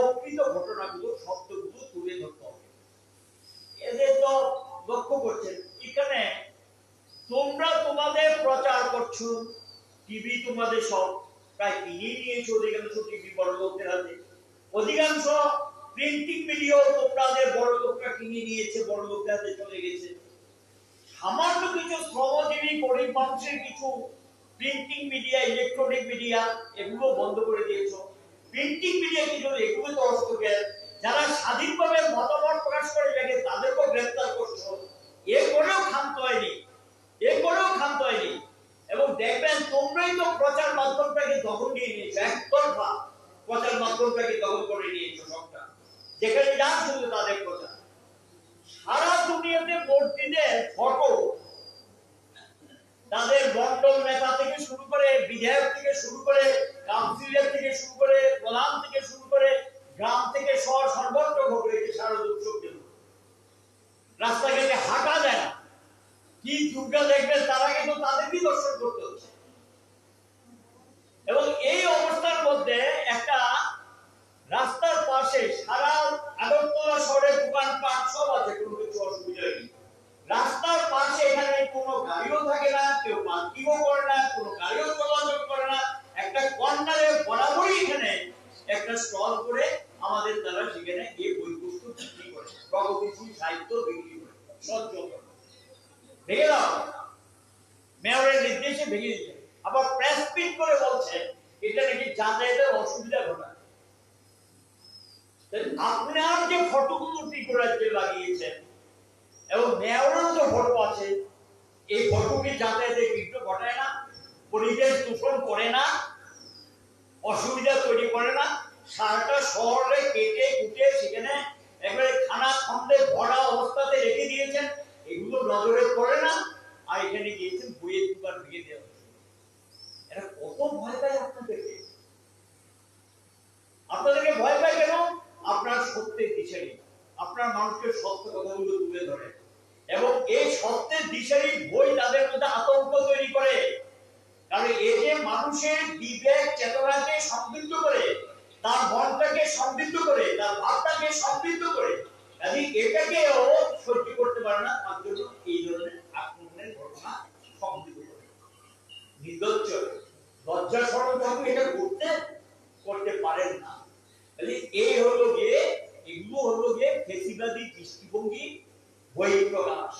প্রকৃত ঘটনাগুলো সত্যগুলো তুলে ধরতে হবে। এদের তো লক্ষ্য করছেন, এখানে তোমরা তোমাদের প্রচার করছ টিভি তোমাদের সব প্রায় নিয়েছো, অধিকাংশ টিভি বড় লোকদের হাতে। অধিকাংশ প্রিন্টিং তোমাদের বড় লোকরা কিনে নিয়েছে বড় লোকদের হাতে চলে গেছে। সামান্য কিছু শ্রমজীবী, গরিব মানুষের কিছু প্রিন্টিং মিডিয়া ইলেকট্রনিক মিডিয়া এগুলো বন্ধ করে দিয়েছ। প্রিন্টিং মিডিয়া কিছু এগুলো তো অস্তকে যারা স্বাধীনভাবে মতামত প্রকাশ করে দেখে তাদেরকেও গ্রেফতার করছ। এ করেও ক্ষান্ত হয়নি। এ করেও ক্ষান্ত হয়নি। এবং দেখবেন তোমরাই তো প্রচার মাধ্যমটাকে দখল নিয়ে নিয়েছো। একতরফা প্রচার মাধ্যমটাকে দখল করে নিয়েছো সবটা। যেখানে যান শুধু তাদের প্রচার। সারা দুনিয়াতে মসজিদের ফটো তাদের মন্ডল নেতা থেকে শুরু করে বিধায়ক থেকে শুরু করে কাউন্সিলর করে থেকে শুরু করে গ্রাম থেকে শহর সর্বত্র ঘটে সারা উৎসব জন্য রাস্তাঘাটে হাঁটা যায় না। কি দুর্গা দেখবেন তারা কিন্তু তাদেরকেই দর্শন করতে হচ্ছে এবং এই অবস্থার মধ্যে একটা রাস্তার পাশে সারা আগরতলা শহরে দোকানপাট সব আছে কোনো কিছু অসুবিধা নেই রাস্তার পাশে এখানে কোনো গাড়িও থাকে না কেউ পার্কিংও করে না কোনো গাড়িও চলাচল করে না একটা কর্নারে বরাবরই এখানে একটা স্টল করে আমাদের তারা সেখানে গিয়ে বই পুস্তক বিক্রি করে প্রগতিশীল সাহিত্য বিক্রি করে সহ্য করে ভেঙে মেয়রের নির্দেশে ভেঙে দিচ্ছে আবার প্রেস করে বলছে, এটা নাকি যাতায়াতের অসুবিধা ঘটায়। আপনার যে ফটোগুলো ত্রিপুরাজ্যে লাগিয়েছেন এবং মেয়রেরও যে ফটো আছে, এই ফটো কি যাতায়াতে বিঘ্ন ঘটায় না? পরিবেশ দূষণ করে না? অসুবিধা তৈরি করে না? সারাটা শহরে কেটে কুটে সেখানে সত্য কথাগুলো তুলে ধরে এবং এই সত্যের দিশারি বই তাদের মধ্যে আতঙ্ক তৈরি করে। কারণ এই যে মানুষের বিবেক, চেতনাকে সমৃদ্ধ করে, তার মনটাকে সমৃদ্ধ করে, তার ভাবটাকে সমৃদ্ধ করে কাজে এটাকেও সহ্য করতে পারে না, তার জন্য এই ধরনের আক্রমণের ঘটনা সমৃদ্ধ করে। লজ্জা সরম থাকলে এটা করতে করতে পারেন না। তাহলে এই হলো গিয়ে ফেসিবাদী দৃষ্টিভঙ্গি বই প্রকাশ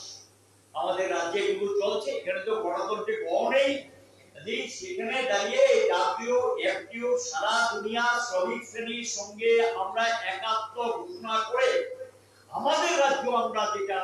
আমাদের রাজ্যে এগুলো চলছে, এখানে তো গণতন্ত্রের গড় নেই। সেখানে দাঁড়িয়ে জাতীয়, একটিও সারা দুনিয়া শ্রমিক শ্রেণির সঙ্গে আমরা একাত্ম ঘোষণা করে আমাদের রাজ্য আমরা যেটা